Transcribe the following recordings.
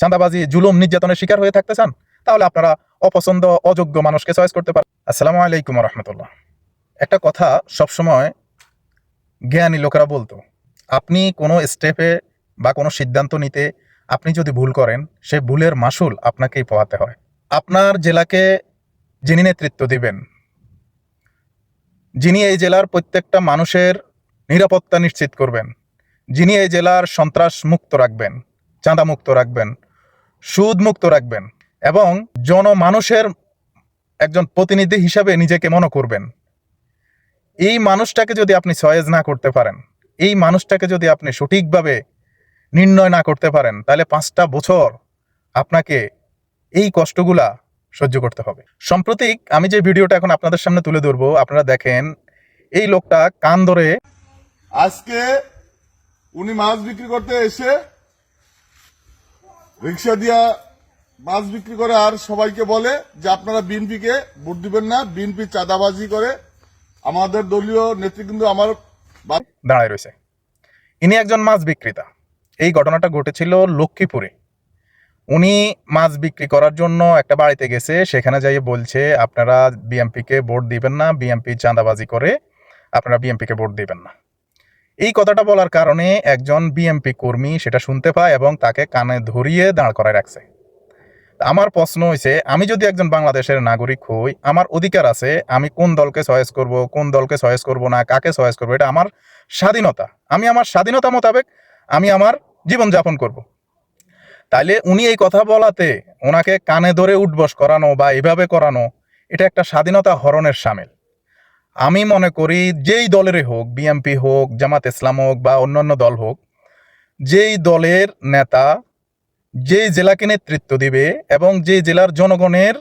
চাঁদাবাজি, জুলুম, নির্যাতনের শিকার হয়ে থাকতে চান, তাহলে আপনারা অপছন্দ, অযোগ্য মানুষকে চয়েস করতে পারেন। আসসালামু আলাইকুম রহমতুল্লাহ একটা কথা সবসময় জ্ঞানী লোকেরা বলতো, আপনি কোনো স্টেপে বা কোনো সিদ্ধান্ত নিতে আপনি যদি ভুল করেন, সে ভুলের মাসুল আপনাকেই পোহাতে হয়। আপনার জেলাকে যিনি নেতৃত্ব দিবেন, যিনি এই জেলার প্রত্যেকটা মানুষের নিরাপত্তা নিশ্চিত করবেন, যিনি এই জেলার সন্ত্রাস মুক্ত রাখবেন, চাঁদা মুক্ত রাখবেন সুদ মুক্ত রাখবেন এবং জনমানুষের একজন প্রতিনিধি হিসাবে নিজেকে মনে করবেন। এই মানুষটাকে যদি আপনি চয়েস না করতে পারেন, এই মানুষটাকে যদি আপনি সঠিকভাবে নির্ণয় না করতে পারেন, তাহলে পাঁচটা বছর আপনাকে এই কষ্টগুলা সহ্য করতে হবে। সাম্প্রতিক আমি যে ভিডিওটা এখন আপনাদের সামনে তুলে ধরবো, আপনারা দেখেন, এই লোকটা কান ধরে আজকে উনি মাছ বিক্রি করতে এসে রিক্সা দিয়া মাছ বিক্রি করে আর সবাইকে বলে যে আপনারা বিএনপিকে ভোট দিবেন না, বিএনপি চাঁদাবাজি করে আমাদের দলীয় নেতৃবৃন্দ আমার দাঁড়ায় রয়েছে। ইনি একজন মাছ বিক্রেতা। এই ঘটনাটা ঘটেছিল লক্ষ্মীপুরে। উনি মাছ বিক্রি করার জন্য একটা বাড়িতে গেছে, সেখানে যাইয়ে বলছে, আপনারা বিএমপিকে ভোট দিবেন না বিএমপি চাঁদাবাজি করে, আপনারা বিএমপিকে ভোট দিবেন না। এই কথাটা বলার কারণে একজন বিএমপি কর্মী সেটা শুনতে পায় এবং তাকে কানে ধরিয়ে দাঁড় করায় রাখছে। আমার প্রশ্ন হয়েছে আমি যদি একজন বাংলাদেশের নাগরিক হই, আমার অধিকার আছে, আমি কোন দলকে চয়েস করব, কোন দলকে চয়েস করব না, কাকে চয়েস করব, এটা আমার স্বাধীনতা। আমি আমার স্বাধীনতা মোতাবেক আমি আমার জীবনযাপন করব। তাইলে উনি এই কথা বলাতে ওনাকে কানে ধরে উঠবস করানো বা এভাবে করানো, এটা একটা স্বাধীনতা হরণের সামিল। আমি মনে করি যেই দলেরই হোক বিএমপি হোক, জামাত ইসলাম হোক বা অন্যান্য দল হোক, যেই দলের নেতা যেই জেলাকে নেতৃত্ব দিবে এবং যে জেলার জনগণের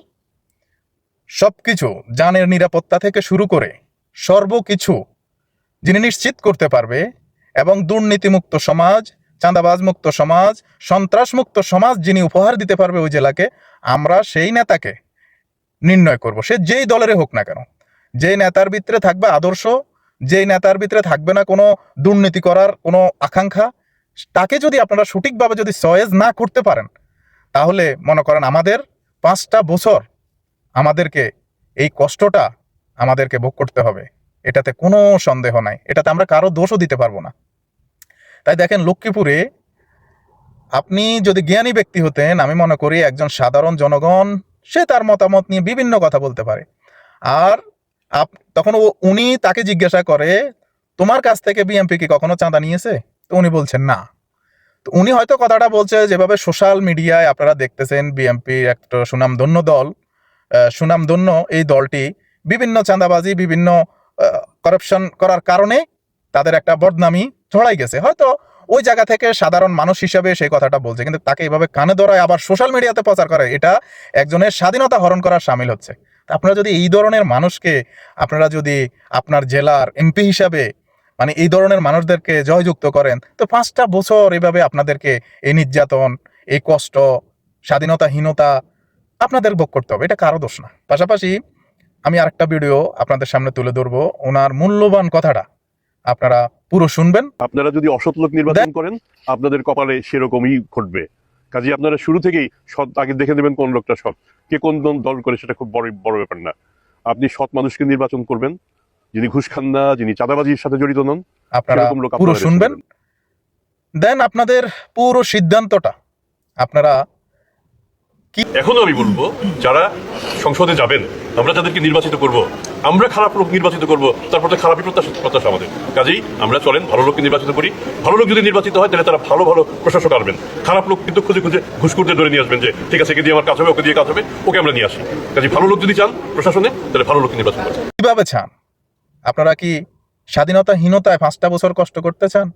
সবকিছু যানের নিরাপত্তা থেকে শুরু করে সর্বকিছু যিনি নিশ্চিত করতে পারবে এবং দুর্নীতিমুক্ত সমাজ চাঁদাবাজ মুক্ত সমাজ সন্ত্রাস মুক্ত সমাজ যিনি উপহার দিতে পারবে ওই জেলাকে, আমরা সেই নেতাকে নির্ণয় করব। সে যেই দলেরই হোক না কেন। যেই নেতার ভিতরে থাকবে আদর্শ, যেই নেতার ভিতরে থাকবে না কোনো দুর্নীতি করার কোনো আকাঙ্ক্ষা, তাকে যদি আপনারা সঠিকভাবে যদি চয়েস না করতে পারেন, তাহলে মনে করেন আমাদের পাঁচটা বছর আমাদেরকে এই কষ্টটা আমাদেরকে ভোগ করতে হবে। এটাতে কোনো সন্দেহ নাই। এটাতে আমরা কারও দোষও দিতে পারব না। তাই দেখেন লক্ষ্মীপুরে আপনি যদি জ্ঞানী ব্যক্তি হতেন, আমি মনে করি একজন সাধারণ জনগণ, সে তার মতামত নিয়ে বিভিন্ন কথা বলতে পারে। আর আপ তখন ও উনি তাকে জিজ্ঞাসা করে, তোমার কাছ থেকে বিএমপি কি কখনো চাঁদা নিয়েছে? তো উনি বলছেন, না। তো উনি হয়তো কথাটা বলছে যেভাবে সোশ্যাল মিডিয়ায় আপনারা দেখতেছেন বিএমপি একটা সুনামধন্য দল সুনামধন্য এই দলটি বিভিন্ন চাঁদাবাজি, বিভিন্ন করাপশন করার কারণে তাদের একটা বদনামি ছড়াই গেছে। হয়তো ওই জায়গা থেকে সাধারণ মানুষ হিসাবে সেই কথাটা বলছে, কিন্তু তাকে এভাবে কানে ধরায় আবার সোশ্যাল মিডিয়াতে প্রচার করে, এটা একজনের স্বাধীনতা হরণ করার সামিল হচ্ছে। আপনারা যদি এই ধরনের মানুষকে আপনারা যদি আপনার জেলার এমপি হিসাবে মানে এই ধরনের মানুষদেরকে জয়যুক্ত করেন তো পাঁচটা বছর এভাবে আপনাদেরকে এই নির্যাতন এই কষ্ট স্বাধীনতাহীনতা আপনাদের ভোগ করতে হবে এটা কারও দোষ না। পাশাপাশি আমি আরেকটা ভিডিও আপনাদের সামনে তুলে ধরবো ওনার মূল্যবান কথাটা আপনারা পুরো শুনবেন। আপনারা যদি অসৎ লোক নির্বাচন করেন আপনাদের কপালে সেরকমই ঘটবে। কাজে আপনারা শুরু থেকেই সৎ আগে দেখে নেবেন কোন লোকটা সৎ। কে কোন দল- করে সেটা খুব বড় বড় ব্যাপার না। আপনি সৎ মানুষকে নির্বাচন করবেন যিনি ঘুষ খান না যিনি চাঁদাবাজির সাথে জড়িত নন আপনারা পুরো শুনবেন। দেন আপনাদের পুরো সিদ্ধান্তটা। আপনারা কি এখনও আমি বলব যারা সংসদে যাবেন আমরা যাদেরকে নির্বাচিত করব, আমরা খারাপ লোক নির্বাচিত করব, তারপর তো খারাপই প্রত্যাশা প্রত্যাশা আমাদের। কাজেই আমরা চলেন, ভালো লোককে নির্বাচিত করি। ভালো লোক যদি নির্বাচিত হয়, তাহলে তারা ভালো ভালো প্রশাসক আসবেন খারাপ লোক কিন্তু খুঁজে খুঁজে ঘুষখুরদের ধরে নিয়ে আসবেন যে, ঠিক আছে, একে দিয়ে আমার কাজ হবে, ওকে দিয়ে কাজ হবে, ওকে আমরা নিয়ে আসি। কাজে ভালো লোক যদি চান প্রশাসনে, তাহলে ভালো লোক নির্বাচন করেন। কীভাবে চান? আপনারা কি স্বাধীনতাহীনতায় পাঁচটা বছর কষ্ট করতে চান?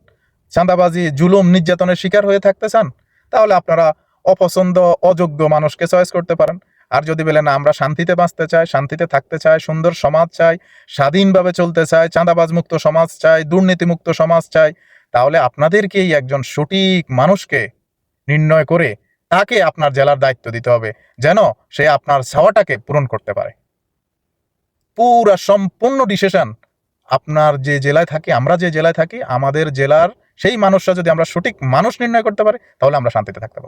চাঁদাবাজি, জুলুম, নির্যাতনের শিকার হয়ে থাকতে চান? তাহলে আপনারা অপছন্দ, অযোগ্য মানুষকে চয়েস করতে পারেন। আর যদি বলেন আমরা শান্তিতে বাঁচতে চাই, শান্তিতে থাকতে চাই, সুন্দর সমাজ চাই, স্বাধীনভাবে চলতে চাই চাঁদাবাজ মুক্ত সমাজ চাই, দুর্নীতিমুক্ত সমাজ চাই, তাহলে আপনাদেরকেই একজন সঠিক মানুষকে নির্ণয় করে তাকে আপনার জেলার দায়িত্ব দিতে হবে, যেন সে আপনার ছাওয়াটাকে পূরণ করতে পারে। পুরা সম্পূর্ণ ডিসিশন আপনার যে জেলায় থাকি, আমরা যে জেলায় থাকি, আমাদের জেলার সেই মানুষরা যদি আমরা সঠিক মানুষ নির্ণয় করতে পারি, তাহলে আমরা শান্তিতে থাকতে পারি